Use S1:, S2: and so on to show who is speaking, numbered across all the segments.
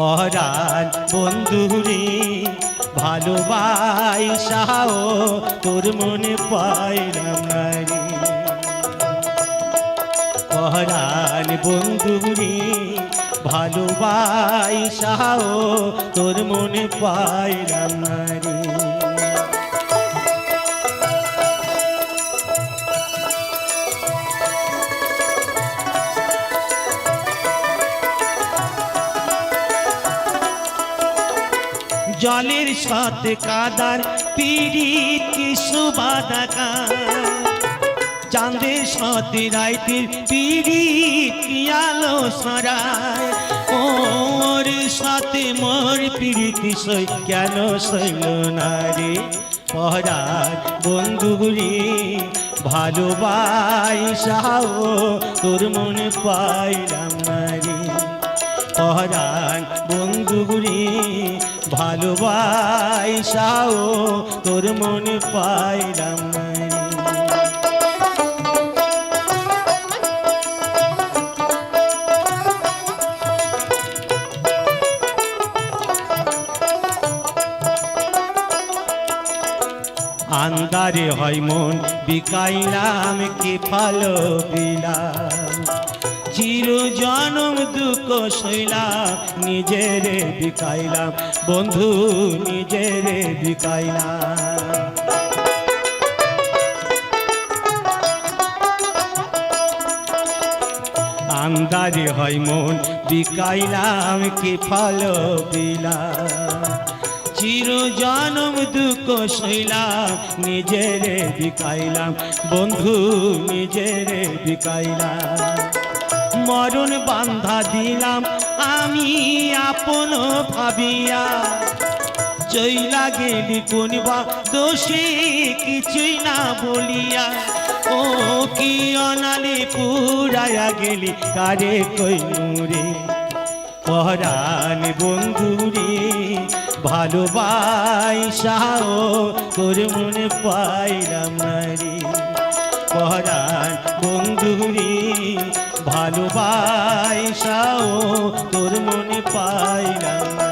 S1: পরাণ বন্ধুরে ভালোবাসাও তোর মনে পায় না মারি পরাণ বন্ধুরে ভালোবাসাও তোর মনে পায় না রে জলের সাথে কাদার পিড়িত কিছু বাদাকা চাঁদের সাথে রাইতের পিড়িত কি আলো সরায় ওর সাথে মোর পিড়িত সই কেন সইল না রে? পরার বন্ধুগুলি ভালোবাসাও তোর মনে পাইলাম না রে। বন্ধুগুলি ভালোবাসাও তোর মনে পাইলাম আন্দারে হয় মন বিকাইলাম কি ভালো দুঃখ সইলাম নিজেরে বিকাইলাম বন্ধু, নিজেরে বিকাইলাম আন্দারে হয় মন বিকাইলাম কি ফল বিলাম চির জনম দুঃখ সইলাম, নিজেরে বিকাইলাম বন্ধু, নিজেরে বিকাইলাম মরণ বান্ধা দিলাম, আমি আপন ভাবিয়া। চইলা গেলি কোনবা দোষে কিছুই না বলিয়া। ও কি অনালে পুরায়া গেলি, কারে কইনুরে? পরাণ বন্ধুরে ভালোবাসাও তোর মনে পাইলাম না রে। পরাণ বন্ধুরে ভালোবাসাও তোর মনে পাইলাম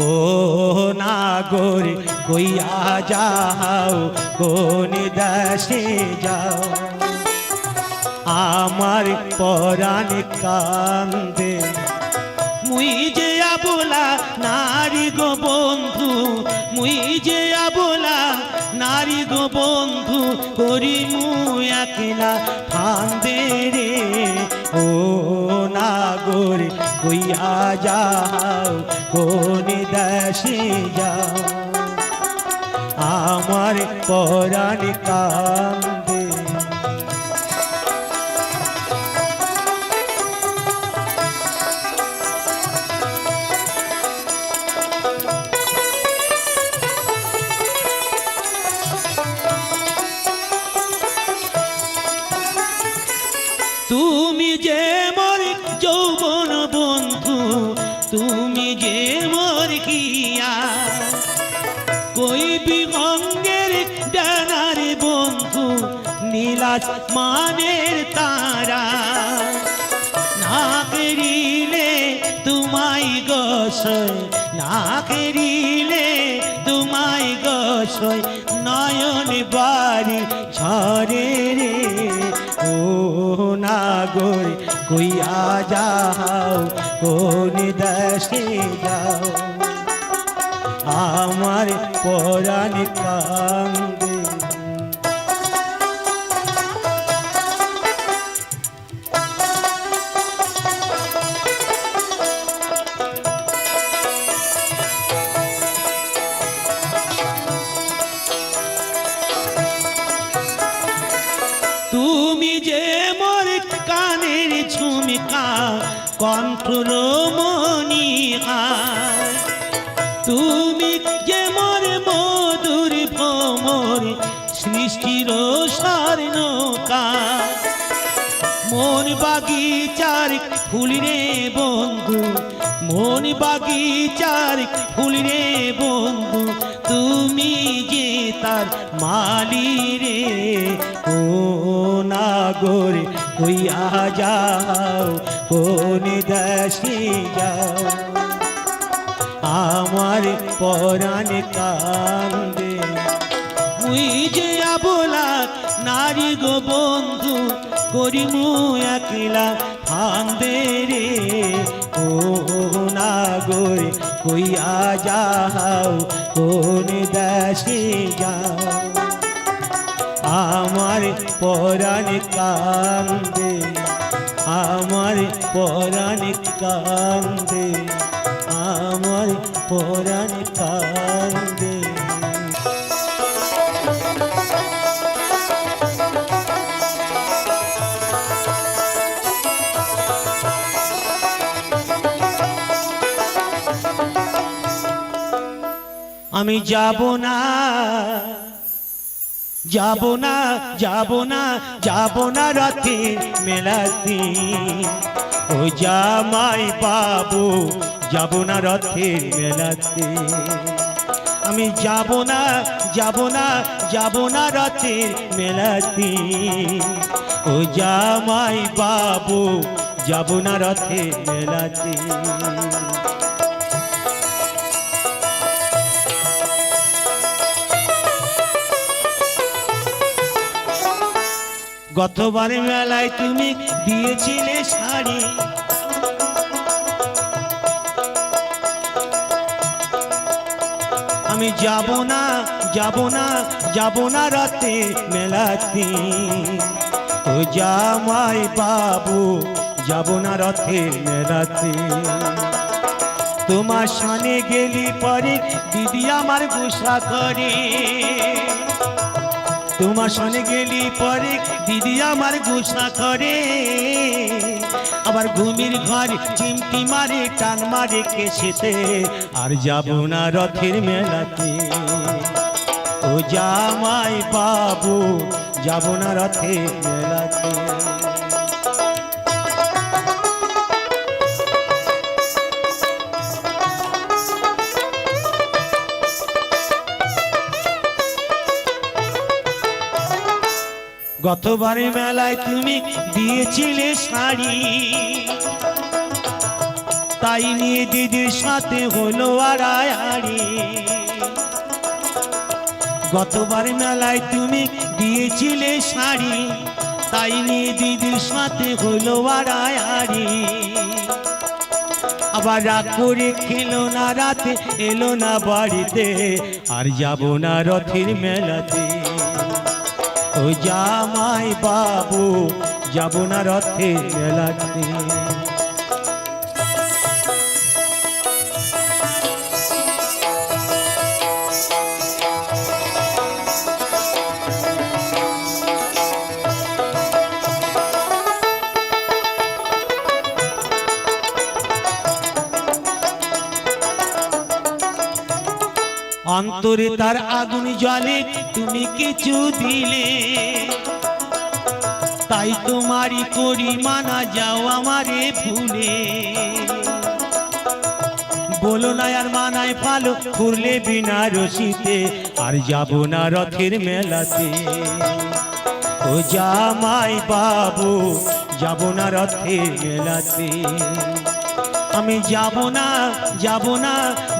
S1: ও নাগর কইয়া যাও, কোন দেশে যাও। আমার পরাণ কান্দে। মুই যে আবোলা নারী গো বন্ধু, মুই যে আবোলা নারী গো বন্ধু, করি মুই একলা ফান্দে রে। ও নাগর কইয়া যাও কোন দেশে যাও। আমার পরাণ কান্দে গসয় না কেরিলে তোমায় গসয় নয়ন বাড়ি ঝরে রে। ও নাগর, কইয়া যাও কোন দেশে যাও। আমার পরাণ কণ্ঠরমণি হায় তুমি যে মোর মধুর ভ্রমর সৃষ্টির স্বর্ণকার মন বাগিচার ফুল রে বন্ধু, মন বাগিচার ফুল রে বন্ধু, তুমি যে তার মালি রে, ও নাগর কইয়া যাও। কোন দেশে যাও। আমার পরাণ কান্দে। মুই যে আবলা নারী গো বন্ধু, করিমু একলা ফান্দে রে। ও নাগর কইয়া যাও কোন দেশে যাও। আমার পরাণ কান্দে। আমার পরাণ কান্দে আমার পরাণ কান্দে। আমি যাব না যাব না যাব না যাব না রাতে মেলাতে। ও জামাই বাবু, যাব না রথের মেলাতে। আমি যাব না যাব না যাব না রথের মেলাতে। ও জামাই বাবু, যাব না রথের মেলাতে। গতবার মেলায় তুমি দিয়েছিলে শাড়ি। আমি যাব না যাব না যাব না রাতে মেলাতে। ও জামাই বাবু, যাব না রথে মেলাতে। তোমার সানে গেলি পরে, দিদি আমার গুসা করে। তোমার সনে গেলি পরে দিদি আমার গুসা করে। আবার ঘুমির ঘরে চিমটি মারে, টান মারে কেসেতে আর যাব না রথের মেলাতে। ও জামাই পাবো যাব না রথের মেলাতে। গতবারে মেলায় তুমি দিয়েছিলে শাড়ি। তাই নিয়ে দিদির সাথে হলো আড়াআড়ি। গতবার মেলায় তুমি দিয়েছিলে শাড়ি, তাই নিয়ে দিদির সাথে হলো আড়াআড়ি। আবার রাগ করে খেলো না রাতে, এলো না বাড়িতে, আর যাব না রথের মেলাতে। ও জামাই বাবু যাব না রথে মেলাতে। অন্তরে তার আগুন জলে তুমি কিছু দিলে। তাই তোমারই করি মানা যাও আমারে ভুলে। বলো না আর মানায় ভালো, ঘুরলে বিনা রশিতে, আর যাব না রথের মেলাতে। ও জামাই বাবু, যাব না রথের মেলাতে। আমি যাব না যাব না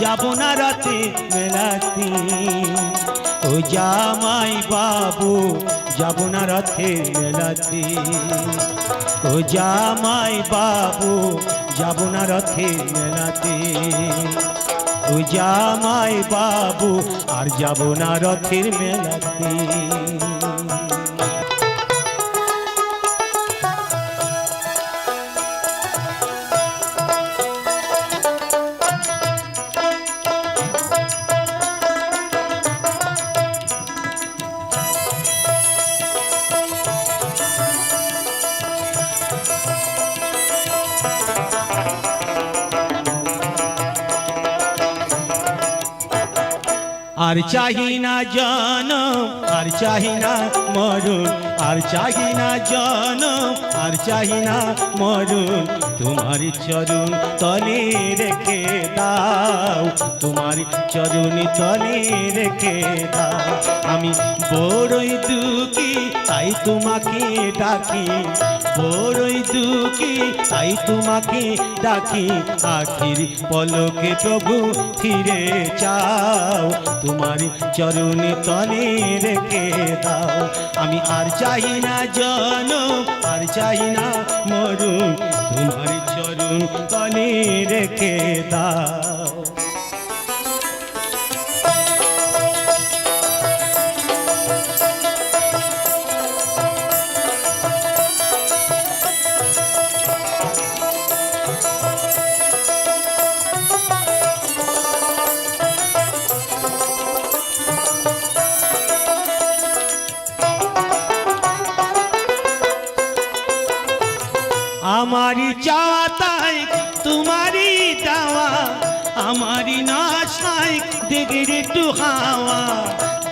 S1: যাব না রাতে মেলাতে ও জামাই বাবু, যাব না রথে মেলাতে ও জামাই বাবু, যাব না রথে মেলাতে ও জামাই বাবু, আর যাব না রথের মেলাতে আর চাহি না জন আর চাহি না মরুন আর চাহি না জন আর চাহি না মরুন তোমার চরণ তলে রেখে দাও তোমার চরণ তলে রেখে দাও। আমি বড়ই দুঃখী, তাই তোমাকে ডাকি। বড়ই দুঃখী, তাই তোমাকে ডাকি। আখির পলকে প্রভু ফিরে চাও। তোমার চরণ তলে রেখে দাও। আমি আর চাই না জন আর চাই না মরুন তোমার চরণ তলে রেখে দাও।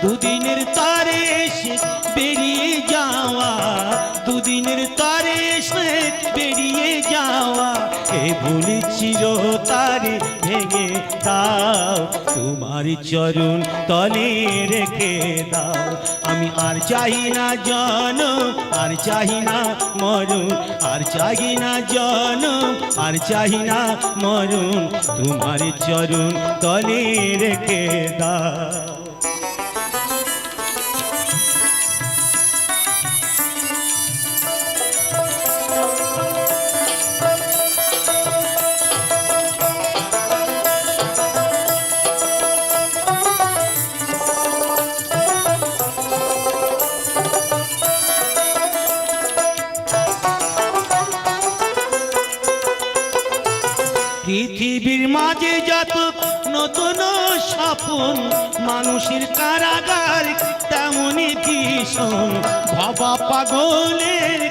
S1: দুদিনের তারে এসে বেরিয়ে যাওয়া, দুদিনের তারে এসে বেরিয়ে যাওয়া, এ ভুলি চির তারে ভেঙে দাও, তোমার চরণ তলে রেখে দাও। আমি আর চাই না জন, আর চাই না মরুন আর চাই না জন, আর চাই না মরুন তোমার চরণ তলে রেখে দাও। স্বপন মানুষের কারাগার তেমনই ভীষণ। ভবা পাগলের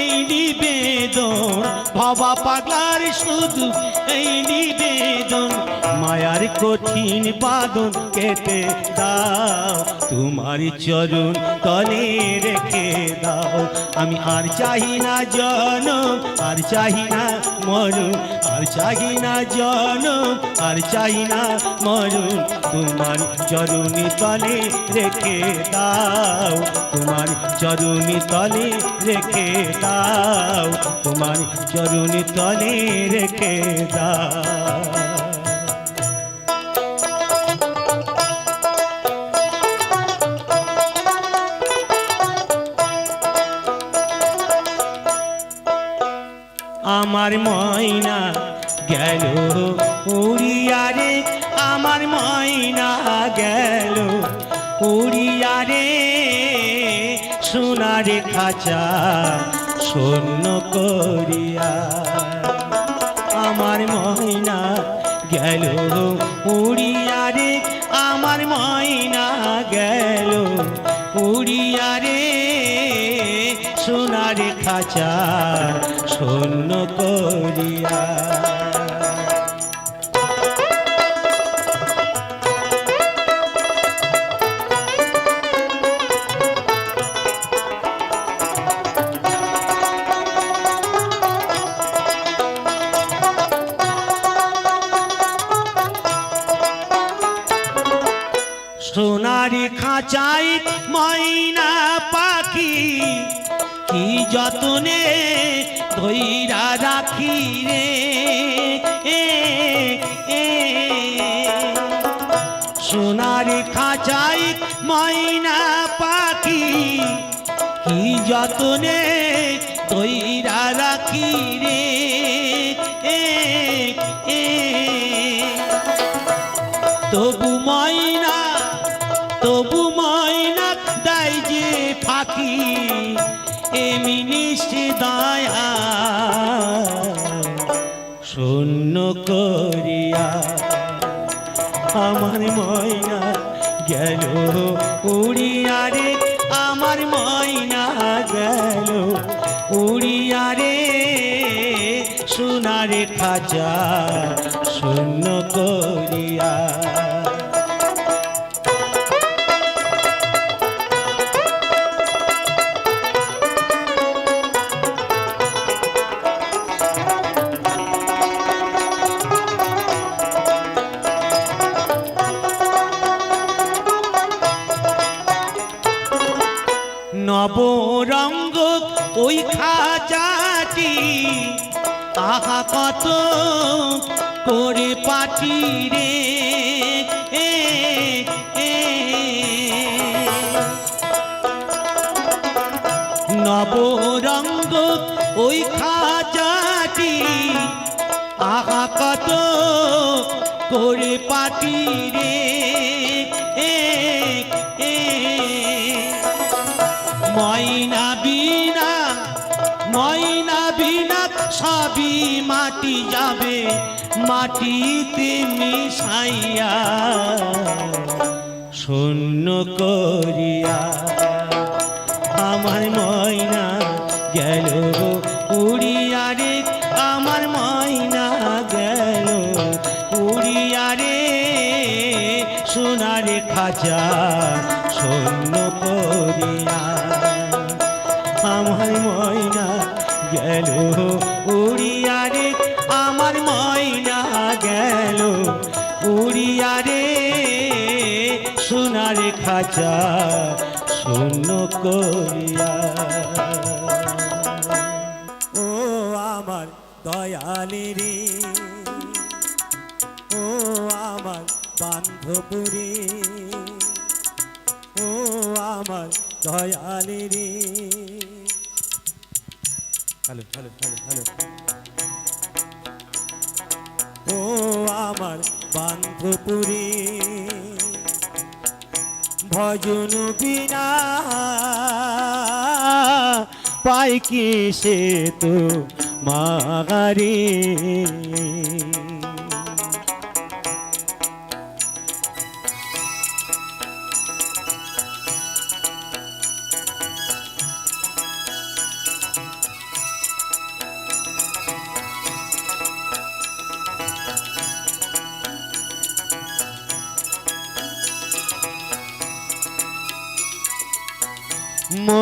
S1: এই নিবেদন, ভবা পাগলার শুধু এই নিবেদন। মায়ার কঠিন বাদন কেটে দাও, তোমার চরণ তলে রেখে দাও। আমি আর চাহি না জন আর চাহি না মরুন আর চাহি না জন আর চাহি না মরুন তোমার জরুনি তলে রেখে দাও, তোমার জরুনি তলে রেখে দাও, তোমার জরুনি তলে রেখে দাও। আমার ময়না গেল উড়িয়া রে, আমার ময়না গেল উড়িয়া রে। সোনারে খাঁচা শূন্য করিয়া আমার ময়না গেল উড়িয়া রে, আমার ময়না গেল উড়িয়া রে। সোনারে খাঁচা শূন্য করিয়া। সোনারি খাঁচাই ময়না পাখি কি যতনে ধৈরা রাখি রে। সোনারি খাঁচাই ময়না পাখি কি যতনে ধৈরা রাখি রে। তবু করিয়া আমার ময়না গেল, উড়িয়া রে, আমার ময়না গেল, উড়িয়া রে, সোনারে খাজা শূন্য করিয়া। নবরঙ্গ ওই খাজাটি আহা, কত করে পাটি রে। ময়না বিনা ময়না বিনা সবই মাটি যাবে, মাটিতে মিশাইয়া শূন্য করিয়া আমার ময়না গেল উড়িয়া রে আমার ময়না গেল উড়িয়া রে সোনারে খাঁচা শূন্য করিয়া আমার ময়না গেল উড়িয়া রে আমার ময়না গেল উড়িয়া রে সোনারে খাঁচা শূন্য করিয়া। ও আমার দয়ালি রে ও আমার বান্ধবরে ও আমার দয়ালি রে। Hello hello hello hello. ও আমার বান্ধবরে ভজন বিনা পাই কি সে তো মাগারে?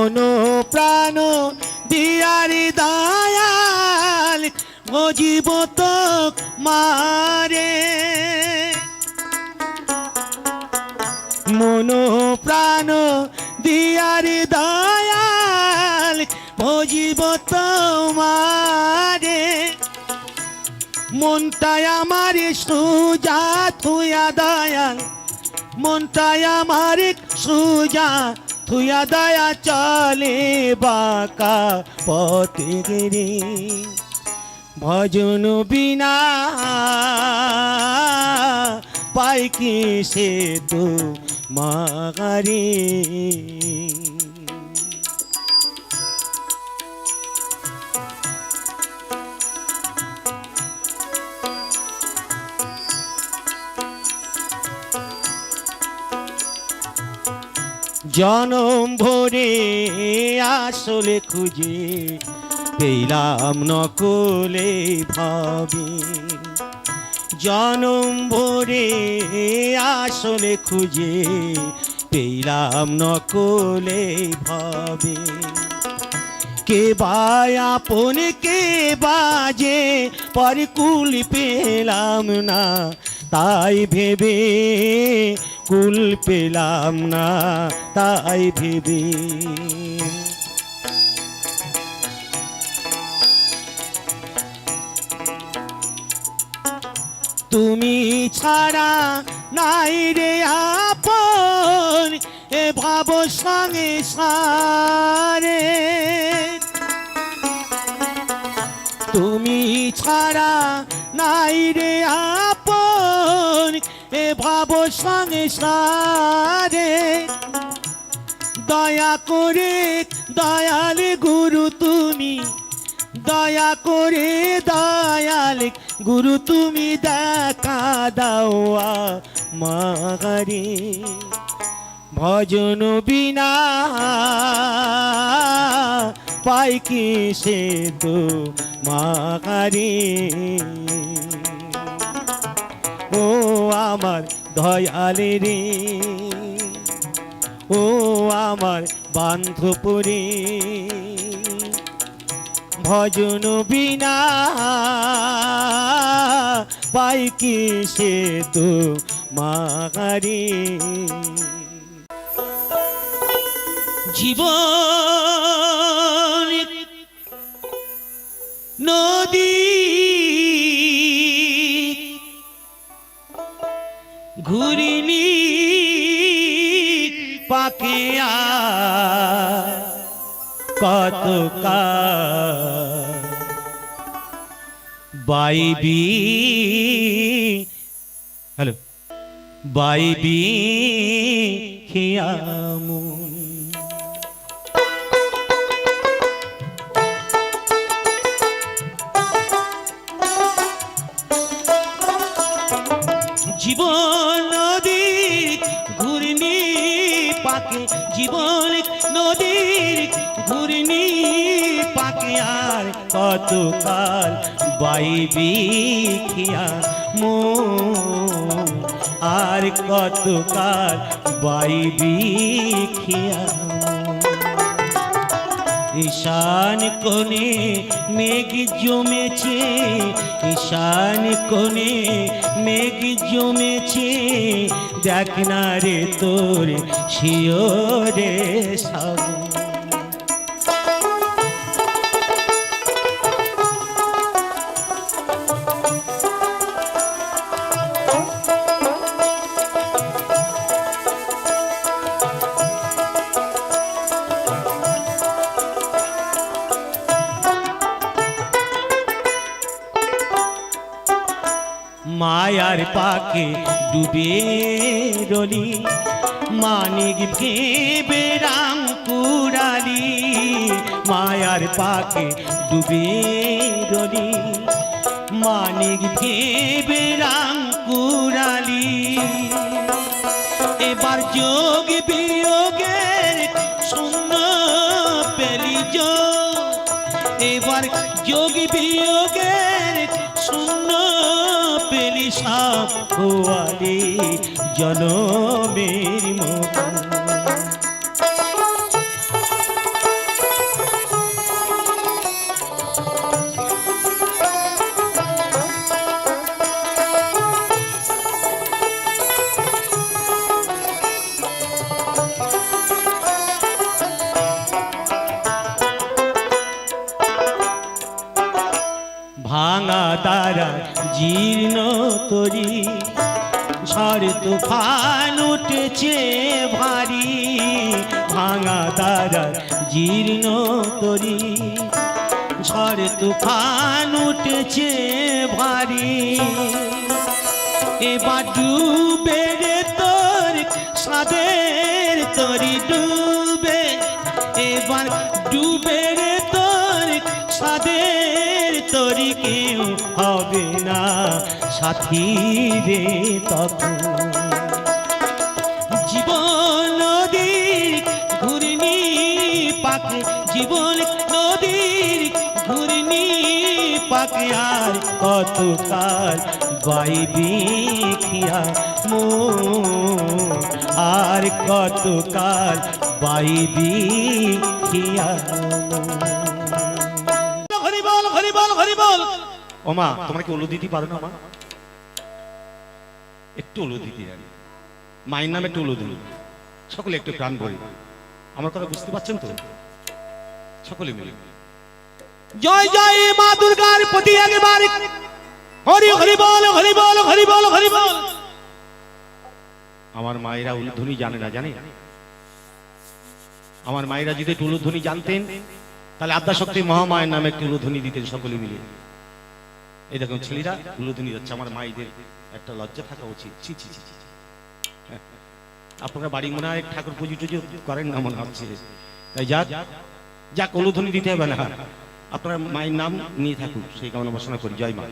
S1: মনো প্রাণ দিয়ারি দয়াল ও জীব তো মারে। মনো প্রাণ দিয়ারি দয়াল ও জীব তো মারে। মনটাই আমার সুজা থুয়া দয়াল মনটাই আমার সুজা থুয়া দয়া চলে বাঁকা পথে গেরে ভজন বিনা পাই সে তো মাগারে জনম ভরে আসলে খুঁজে পেলাম নকলে ভাবি। জনম ভরে আসলে খুঁজে পেলাম নকলে ভাবি। কে বা আপন, কে বাজে পর কুল পেলাম না, তাই ভেবে কুল পেলাম না, তাই ভেবে। তুমি ছাড়া নাই রে আপন, এ ভাব সঙ্গে সারে। তুমি ছাড়া নাই রে আপন ভাব সঙ্গে সারে। দয়া করে, দয়াল গুরু তুমি, দয়া করে, দয়াল গুরু তুমি দেখা দাও মাগারে ভজন বিনা পাই কি সে তো মাগারে ও আমার দয়ালে রে। ও আমার বান্ধবরে ভজন বিনা পাই কি সে তো মাগারে জীবন নদী ঘুরিনি পাকিয়া কত বাইবি হ্যালো বাইবি খিয়ামুন নদীর ঘূর্ণি পাকে, জীবন নদীর ঘূর্ণি পাকে, আর কতকাল বাইবি খিয়া মো আর কতকাল বাইবি খিয়া ঈশান কোণে মেঘ জমেছে ঈশান কোণে মেঘ জমেছে। দেখ না রে তোর শিওরে সব মায়ার পাকে ডুবে রলি, মানিক ভেবে রাম কুড়ালি, মায়ার পাকে ডুবে রলি, মানিক ভেবে রাম কুড়ালি। এবার যোগ বিয়োগের শূন্য পেলি যোগ, এবার যোগ বিয়োগের সাপ জনমের ডুবে তোর সাদের তরি কেউ হবে না সাথী রে তখন। জীবন নদীর ঘূর্ণি পাকে জীবন নদীর ঘূর্ণি পাকে আর কতকাল বাইবি খিয়া মো আর কতকাল বাইবি খিয়া। হরি বল হরি বল হরি বল
S2: ও তোমরা কি ওলো দিতে পারো না মা? একটু ওলো দিতে মায়ের নামে একটু ওলো দিন সকলে একটু প্রাণ ভরি। আমার কথা বুঝতে পারছেন তো? সকলে মিলে।
S1: জয় জয় মা দুর্গার প্রতি একবার। হরি হরি বল হরি বল হরি বল হরি বল
S2: আমার মায়েরা উলুধ্বনি জানে না, জানে? আমার মায়েরা যদি একটু উলুধ্বনি জানতেন, তাহলে আদ্যাশক্তি মহামায়ের নামে একটু উলুধ্বনি দিতেন সকলে মিলে। এই দেখুন ছেলেরা, উলুধ্বনি যাচ্ছে আমার মায়েদের একটা লজ্জা থাকা উচিত। ছি ছি ছি। আপনারা বাড়ি মনে হয় ঠাকুর পুজো টুজো করেন না মনে হচ্ছে। তাই যাক যাক, উলুধ্বনি দিতে হবে না। আপনারা মায়ের নাম নিয়ে থাকুন, সেই কামনা বাসনা করি। জয় মা।